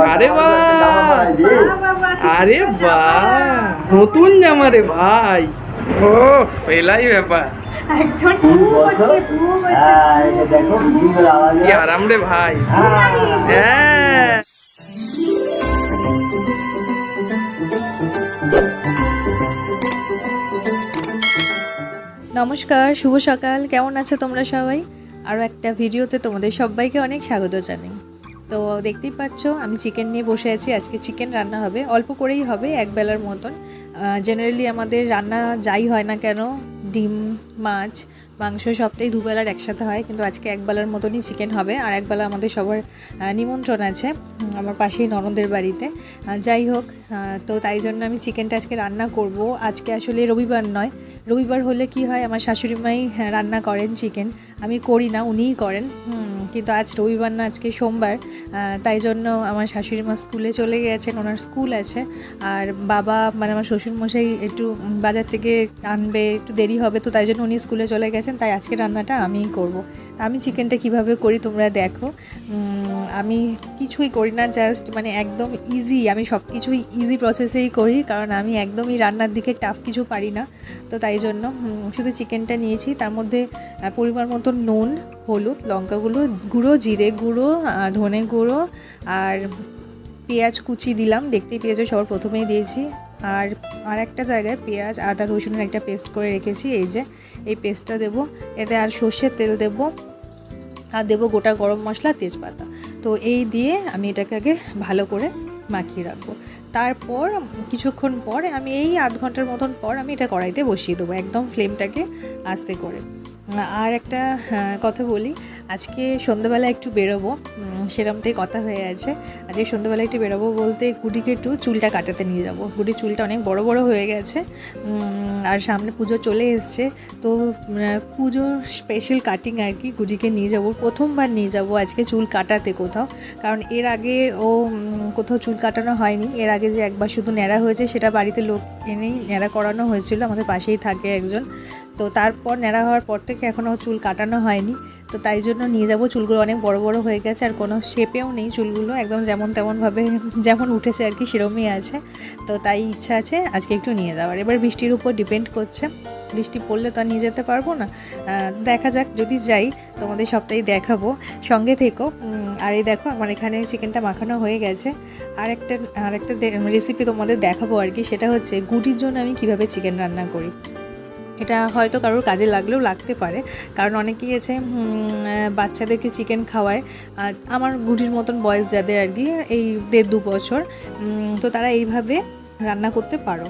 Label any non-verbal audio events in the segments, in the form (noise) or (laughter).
আরে বাহ। আরে বাহ নতুন জামা রে ভাই। ও এলাই ব্যাপার। হ্যাঁ আরাম রে ভাই। হ্যাঁ। হ্যাঁ। নমস্কার শুভ সকাল। কেমন আছো তোমরা সবাই? আরও একটা ভিডিওতে তোমাদের সবাইকে অনেক স্বাগত জানাই। তো দেখতেই পাচ্ছ, আমি চিকেন নিয়ে বসে আছি। আজকে চিকেন রান্না হবে, অল্প করেই হবে, এক বেলার মতন। জেনারেলি আমাদের রান্না যাই হয় না কেন, ডিম মাছ মাংস সবটাই দুবেলার একসাথে হয় কিন্তু আজকে এক বেলার মতনই চিকেন হবে। আর একবেলা আমাদের সবার নিমন্ত্রণ আছে আমার পাশেই ননদের বাড়িতে। যাই হোক তো তাই জন্য আমি চিকেনটা আজকে রান্না করব। আজকে আসলে রবিবার নয়। রবিবার হলে কি হয় আমার শাশুড়ি মাই হ্যাঁ, রান্না করেন চিকেন আমি করি না উনিই করেন। কিন্তু আজ রবিবার না আজকে সোমবার। তাই জন্য আমার শাশুড়ি মা স্কুলে চলে গেছেন ওনার স্কুল আছে। আর বাবা মানে আমার শ্বশুরমশাই একটু বাজার থেকে আনবে একটু দেরি হবে তো তাই জন্য উনি স্কুলে চলে গেছেন, তাই আজকে রান্নাটা আমিই করব। আমি চিকেনটা কীভাবে করি তোমরা দেখো। আমি কিছুই করি না জাস্ট মানে একদম ইজি আমি সব কিছুই ইজি প্রসেসেই করি, কারণ আমি একদমই রান্নার দিকে টাফ কিছু পারি না। তো তাই জন্য শুধু চিকেনটা নিয়েছি, তার মধ্যে পরিমাণ মতো নুন, হলুদ, লঙ্কাগুলো, গুঁড়ো, জিরে গুঁড়ো ধনে গুঁড়ো, আর পেঁয়াজ কুচি দিলাম। দেখতেই পেঁয়াজও সবার প্রথমেই দিয়েছি। আর আর একটা জায়গায় পেঁয়াজ আদা রসুনের একটা পেস্ট করে রেখেছি এই যে এই পেস্টটা দেবো। এতে আর সর্ষের তেল দেবো আর দেবো গোটা গরম মশলা তেজপাতা। তো এই দিয়ে আমি এটাকে আগে ভালো করে মাখিয়ে রাখব। তারপর কিছুক্ষণ পর আমি এই আধ ঘণ্টার মতন পর আমি এটা কড়াইতে বসিয়ে দেবো একদম ফ্লেমটাকে আস্তে করে। আর একটা হ্যাঁ, কথা বলি আজকে সন্ধ্যাবেলা একটু বেরোবো। সেরমটাই কথা হয়ে আছে। আজকে সন্ধ্যাবেলা একটু বেরোবো বলতে গুটিকে একটু চুলটা কাটাতে নিয়ে যাব। গুটির চুলটা অনেক বড় বড় হয়ে গেছে। আর সামনে পুজো চলে এসছে। তো পুজোর স্পেশাল কাটিং আর কি গুটিকে নিয়ে যাব। প্রথমবার নিয়ে যাব আজকে চুল কাটাতে কোথাও। কারণ এর আগে ও কোথাও চুল কাটানো হয়নি। এর আগে যে একবার শুধু ন্যাড়া হয়েছে সেটা বাড়িতে লোক এনেই ন্যাড়া করানো হয়েছিল। আমাদের পাশেই থাকে একজন। তো তারপর ন্যাড়া হওয়ার পর থেকে এখনও চুল কাটানো হয়নি। তো তাই জন্য নিয়ে যাব। চুলগুলো অনেক বড় বড় হয়ে গেছে আর কোনো শেপেও নেই চুলগুলো। একদম যেমন তেমনভাবে (laughs) যেমন উঠেছে আর কি, সেরমই আছে। তো তাই ইচ্ছা আছে আজকে একটু নিয়ে যাওয়ার। এবার বৃষ্টির উপর ডিপেন্ড করছে। বৃষ্টি পড়লে তো আর নিয়ে যেতে পারব না। দেখা যাক, যদি যাই তোমাদের সবটাই দেখাবো। সঙ্গে থেকো। আর এই দেখো, আমার এখানে চিকেনটা মাখানো হয়ে গেছে। আর একটা আর একটা রেসিপি তোমাদের দেখাবো আর কি। সেটা হচ্ছে, গুটির জন্য আমি কীভাবে চিকেন রান্না করি। এটা হয়তো কারোর কাজে লাগলেও লাগতে পারে। কারণ অনেকেই আছে বাচ্চাদেরকে চিকেন খাওয়ায়। আমার গুটির মতন বয়স যাদের আর কি, এই দেড় দু বছর। তো তারা এইভাবে রান্না করতে পারো।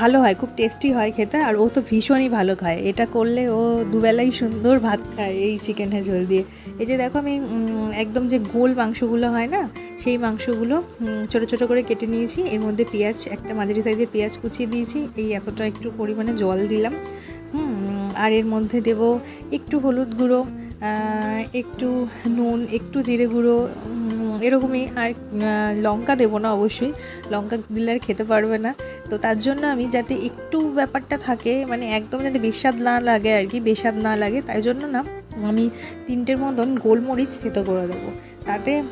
ভালো হয়, খুব টেস্টি হয় খেতে, আর ও তো ভীষণই ভালো খায়। এটা করলে ও দুবেলাই সুন্দর ভাত খায় এই চিকেনের ঝোল দিয়ে। এই যে দেখো আমি একদম যে গোল মাংসগুলো হয় না, সেই মাংসগুলো ছোট ছোট করে কেটে নিয়েছি। এর মধ্যে পেঁয়াজ, একটা মাঝারি সাইজের পেঁয়াজ কুচিয়ে দিয়েছি। এই এতটা একটু পরিমাণে জল দিলাম। হুম, আর এর মধ্যে দেব একটু হলুদ গুঁড়ো একটু নুন, একটু জিরে গুঁড়ো এরকমই আর লঙ্কা দেবো না অবশ্যই। লঙ্কা দিলে আর খেতে পারবে না। তো তার জন্য আমি যাতে একটু ব্যাপারটা থাকে মানে একদম যাতে বেস্বাদ না লাগে আর কি, বেস্বাদ না লাগে, তাই জন্য না আমি তিনটের মতন গোলমরিচ থেতো করে দেবো। তাতে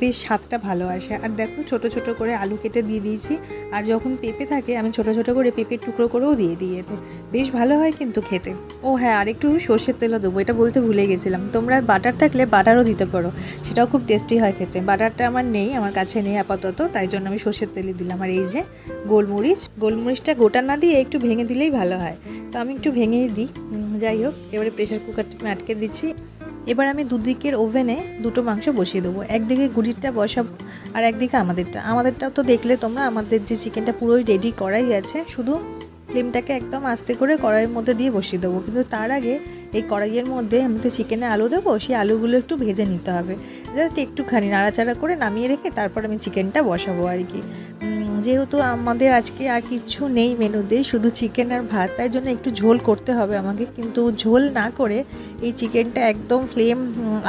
বেশ স্বাদটা ভালো আসে। আর দেখো, ছোট ছোট করে আলু কেটে দিয়ে দিয়েছি। আর যখন পেঁপে থাকে, আমি ছোট ছোট করে পেঁপের টুকরো করেও দিয়ে দিই এতে। বেশ ভালো হয় কিন্তু খেতে। ও হ্যাঁ আর একটু সর্ষের তেলও দেবো, এটা বলতে ভুলে গেছিলাম। তোমরা বাটার থাকলে বাটারও দিতে পারো, সেটাও খুব টেস্টি হয় খেতে। বাটারটা আমার নেই, আমার কাছে নেই আপাতত, তাই জন্য আমি সর্ষের তেলই দিলাম। আর এই যে গোলমরিচ, গোলমরিচটা গোটা না দিয়ে একটু ভেঙে দিলেই ভালো হয়। তো আমি একটু ভেঙেই দিই। যাই হোক, এবারে প্রেশার কুকারটা আমি আটকে দিচ্ছি। এবার আমি দুদিকের ওভেনে দুটো মাংস বসিয়ে দেবো। একদিকে গুড়িরটা বসাবো আর একদিকে আমাদেরটা। আমাদেরটাও তো দেখলে তোমরা, আমাদের যে চিকেনটা পুরোই রেডি করাই আছে। শুধু ফ্লেমটাকে একদম আস্তে করে কড়াইয়ের মধ্যে দিয়ে বসিয়ে দেবো। কিন্তু তার আগে এই কড়াইয়ের মধ্যে আমি তো চিকেনে আলু দেবো, সেই আলুগুলো একটু ভেজে নিতে হবে। জাস্ট একটুখানি নাড়াচাড়া করে নামিয়ে রেখে তারপর আমি চিকেনটা বসাবো আর কি। যেহেতু আমাদের আজকে আর কিছু নেই মেনুতে, শুধু চিকেন আর ভাত, তাই জন্য একটু ঝোল করতে হবে আমাকে। কিন্তু ঝোল না করে এই চিকেনটা একদম ফ্লেম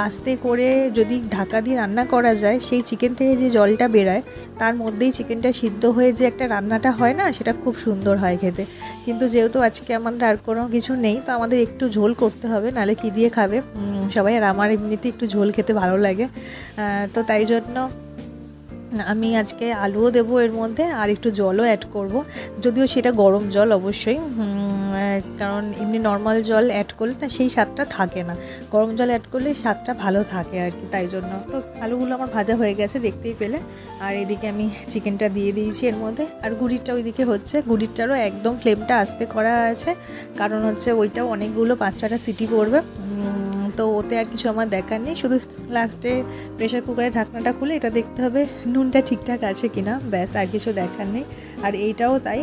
আস্তে করে যদি ঢাকা দিয়ে রান্না করা যায়, সেই চিকেন থেকে যে জলটা বেরায়, তার মধ্যেই চিকেনটা সিদ্ধ হয়ে যে একটা রান্নাটা হয় না, সেটা খুব সুন্দর হয় খেতে। কিন্তু যেহেতু আজকে আমাদের আর কোনো কিছু নেই, তো আমাদের একটু ঝোল করতে হবে নালে কি দিয়ে খাবে? সবাই আর আমার এমনিতে একটু ঝোল খেতে ভালো লাগে। তো তাই জন্য আমি আজকে আলুও দেবো এর মধ্যে আর একটু জলও অ্যাড করব। যদিও সেটা গরম জল অবশ্যই কারণ এমনি নর্মাল জল অ্যাড করলে না সেই স্বাদটা থাকে না। গরম জল অ্যাড করলে স্বাদটা ভালো থাকে আর কি তাই জন্য। তো আলুগুলো আমার ভাজা হয়ে গেছে দেখতেই পেলে। আর এদিকে আমি চিকেনটা দিয়ে দিয়েছি এর মধ্যে। আর গুড়িরটা ওইদিকে হচ্ছে গুড়িরটারও একদম ফ্লেমটা আস্তে করা আছে। কারণ হচ্ছে ওইটাও অনেকগুলো পাঁচ ছটা সিটি উম, তো ওতে আর কিছু আমার দেখার নেই। শুধু লাস্টে প্রেশার কুকারের ঢাকনাটা খুলে এটা দেখতে হবে নুনটা ঠিকঠাক আছে কি না ব্যাস, আর কিছু দেখার নেই। আর এইটাও তাই।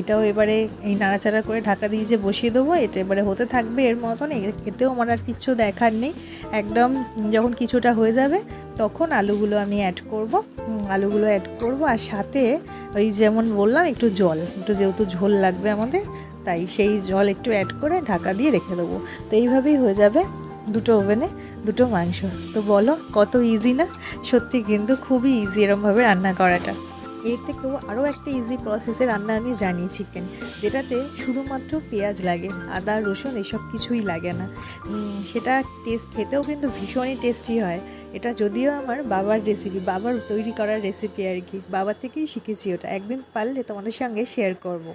এটাও এবারে এই নাড়াচাড়া করে ঢাকা দিয়ে যে বসিয়ে দেবো, এটা এবারে হতে থাকবে এর মতন। এতেও আমার আর কিছু দেখার নেই। একদম যখন কিছুটা হয়ে যাবে, তখন আলুগুলো আমি অ্যাড করব। আলুগুলো অ্যাড করব। আর সাথে ওই যেমন বললাম, একটু জল। একটু যেহেতু ঝোল লাগবে আমাদের, তাই সেই জল একটু অ্যাড করে ঢাকা দিয়ে রেখে দেবো। তো এইভাবেই হয়ে যাবে। দুটো ওভেনে দুটো মাংস। তো বলো, কত ইজি না? সত্যি কিন্তু খুবই ইজি এরমভাবে রান্না করাটা। এর থেকেও আরও একটা ইজি প্রসেসে রান্না আমি জানি চিকেন যেটাতে শুধুমাত্র পেঁয়াজ লাগে, আদা, রসুন এসব কিছুই লাগে না। সেটা টেস্ট খেতেও কিন্তু ভীষণই টেস্টি হয়। এটা যদিও আমার বাবার রেসিপি বাবার তৈরি করার রেসিপি আর কি, বাবার থেকেই শিখেছি ওটা। একদিন পারলে তোমাদের সঙ্গে শেয়ার করব।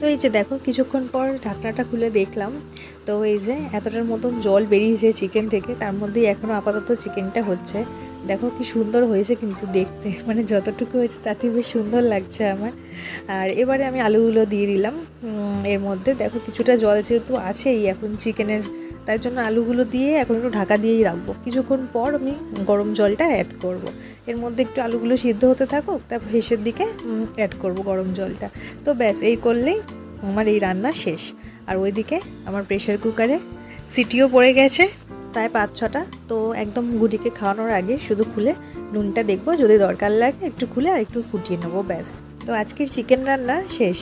তো এই যে দেখো, কিছুক্ষণ পর ঢাকনাটা খুলে দেখলাম। তো এই যে এতটার মতন জল বেরিয়েছে চিকেন থেকে, তার মধ্যেই এখনও আপাতত চিকেনটা হচ্ছে। দেখো কি সুন্দর হয়েছে কিন্তু দেখতে মানে যতটুকু হয়েছে তাতে বেশ সুন্দর লাগছে আমার। আর এবারে আমি আলুগুলো দিয়ে দিলাম এর মধ্যে। দেখো কিছুটা জল যেহেতু আছেই এখন চিকেনের তার জন্য আলুগুলো দিয়ে এখন একটু ঢাকা দিয়েই রাখব। কিছুক্ষণ পর আমি গরম জলটা অ্যাড করব। এর মধ্যে একটু আলুগুলো সিদ্ধ হতে থাকুক তারপর শেষের দিকে অ্যাড করব গরম জলটা। তো ব্যাস, এই করলেই আমার এই রান্না শেষ। আর ওইদিকে আমার প্রেশার কুকারে সিটিও পড়ে গেছে প্রায় পাঁচ ছটা। তো একদম গুটিকে খাওয়ানোর আগে শুধু খুলে নুনটা দেখব, যদি দরকার লাগে একটু খুলে আর একটু ফুটিয়ে নেব, ব্যাস। তো আজকের চিকেন রান্না শেষ।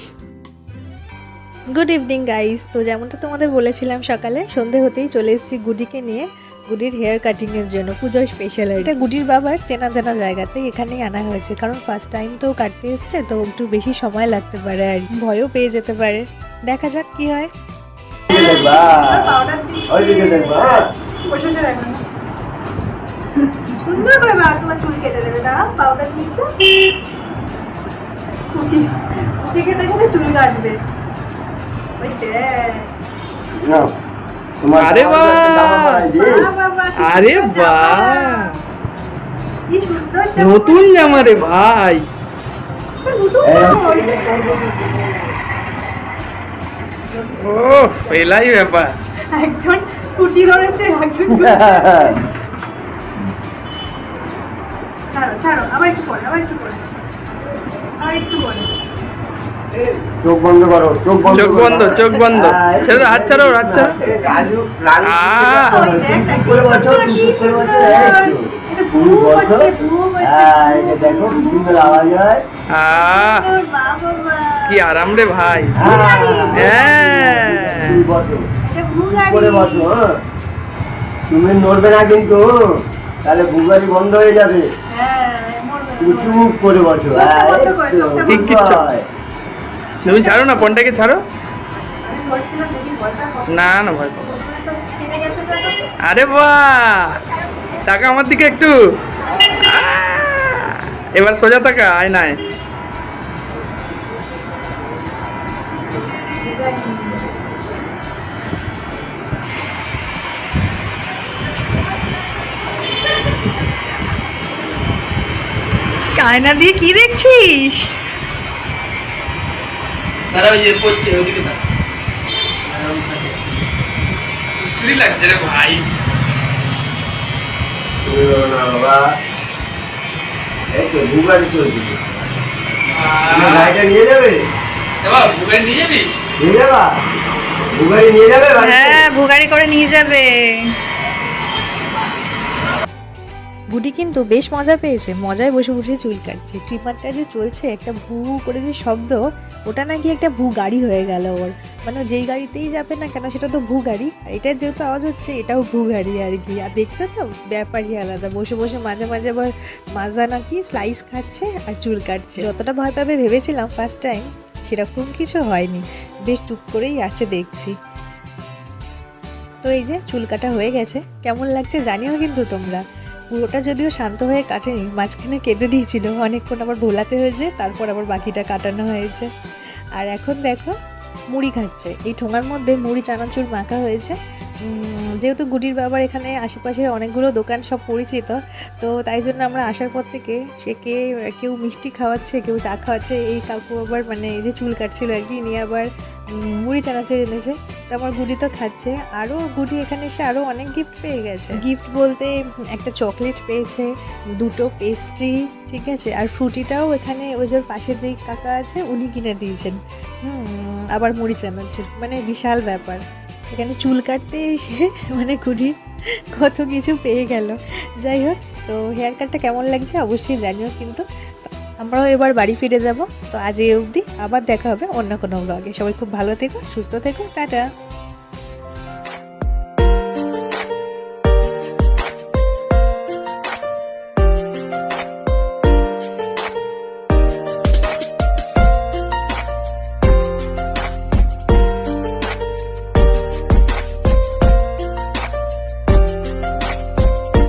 গুড ইভিনিং গাইস তো যেমনটা তোমাদের বলেছিলাম সকালে, সন্ধে হতেই চলে এসেছি গুডিকে নিয়ে গুডির হেয়ার কাটিংয়ের জন্য, পুজোর স্পেশাল এটা গুডির বাবার চেনা জানা জায়গাতে এখানেই আনা হয়েছে, কারণ ফার্স্ট টাইম তো কাটতে এসছে, তো একটু বেশি সময় লাগতে পারে আর, ভয়ও পেয়ে যেতে পারে। দেখা যাক কি হয়। দেখবা ওইদিকে দেখবা? সুন্দর করে মা তোমার চুল কেটে দেবে দাঁড়া পাউডার নিচ্ছে। কুচি কুচি কেটে কেটে চুল কাটবে। ওই দেখ নাও, তোমার আরে জামা। নতুন জামা রে ভাই। ও পেলাই ব্যাপার। একজন স্কুটি ধরেছে একজন (laughs) ছাড়ো ছাড়ো আবার একটু পরে আবার একটু পরে। আবার একটু পরে। চোখ বন্ধ করো চোখ বন্ধ চোখ বন্ধ, চোখ বন্ধ। ছেড়ে হাত ছাড়াও, হাত ছাড়াও। হ্যাঁ, কি আরাম রে ভাই। হ্যাঁ, হ্যাঁ। তুমি নড়বে না কিন্তু তাহলে বুগারি বন্ধ হয়ে যাবে। তুমি চুপ করে বসো ঠিক। তুমি ছাড়ো না ফোনটাকে ছাড়ো। না না এখন। আরে বাহ! টাকা আমার দিকে একটু। এবার সোজা টাকা আয় নাই। আয়না দিয়ে কি দেখছিস? দাঁড়া ওই যে ওদিকে সুশ্রী লাগছে রে ভাই। বাবা গাড়িটা নিয়ে যাবে নিয়ে যাবি নিয়ে যাবা হ্যাঁ ভুগারি করে নিয়ে যাবে। বুটি কিন্তু বেশ মজা পেয়েছে, মজায় বসে বসে চুল কাটছে। ট্রিমারটা যে চলছে, একটা ভু করে যে শব্দ, ওটা নাকি একটা ভু গাড়ি হয়ে গেল ওর। মানে যেই গাড়িতেই যাবে না কেন, সেটা তো ভু গাড়ি। এটা যেহেতু আওয়াজ হচ্ছে, এটাও ভু গাড়ি আর কি। আর দেখছ তো, ব্যাপারই আলাদা। বসে বসে মাঝে মাঝে আবার মাজা নাকি স্লাইস খাচ্ছে আর চুল কাটছে। যতটা ভয় পাবে ভেবেছিলাম ফার্স্ট টাইম সেরকম কিছু হয়নি। বেশ টুক করেই আছে দেখছি। তো এই যে চুল কাটা হয়ে গেছে, কেমন লাগছে জানিও কিন্তু তোমরা। পুরোটা যদিও শান্ত হয়ে কাটেনি, মাঝখানে কেঁদে দিয়েছিল, অনেকক্ষণ আবার ভোলাতে হয়েছে, তারপর আবার বাকিটা কাটানো হয়েছে। আর এখন দেখো, মুড়ি খাচ্ছে। এই ঠোঙার মধ্যে মুড়ি চানাচুর মাখা হয়েছে যেহেতু গুডির বাবার এখানে আশেপাশে অনেকগুলো দোকান সব পরিচিত, তো তাই জন্য আমরা আসার পর থেকে সে কে, কেউ মিষ্টি খাওয়াচ্ছে, কেউ চা খাওয়াচ্ছে, এই কাকু আবার মানে এই যে চুল কাটছিল আর কি নিয়ে আবার মুড়ি চানাচুর এনেছে। তো আমার গুডি তো খাচ্ছে। আরও গুডি এখানে এসে আরও অনেক গিফট পেয়ে গেছে। গিফট বলতে একটা চকলেট পেয়েছে, দুটো পেস্ট্রি ঠিক আছে? আর ফ্রুটিটাও এখানে ওই যে পাশের যেই কাকা আছে, উনি কিনে দিয়েছেন। আবার মুড়ি চানাচুর মানে বিশাল ব্যাপার। এখানে চুল কাটতে এসে মানে গুডি কত কিছু পেয়ে গেল। যাই হোক, তো হেয়ার কাটটা কেমন লাগছে অবশ্যই জানিও কিন্তু। আমরাও এবার বাড়ি ফিরে যাব। তো আজ এই অবধি আবার দেখা হবে অন্য কোনো ব্লগে সবাই খুব ভালো থেকো, সুস্থ থেকো, টাটা।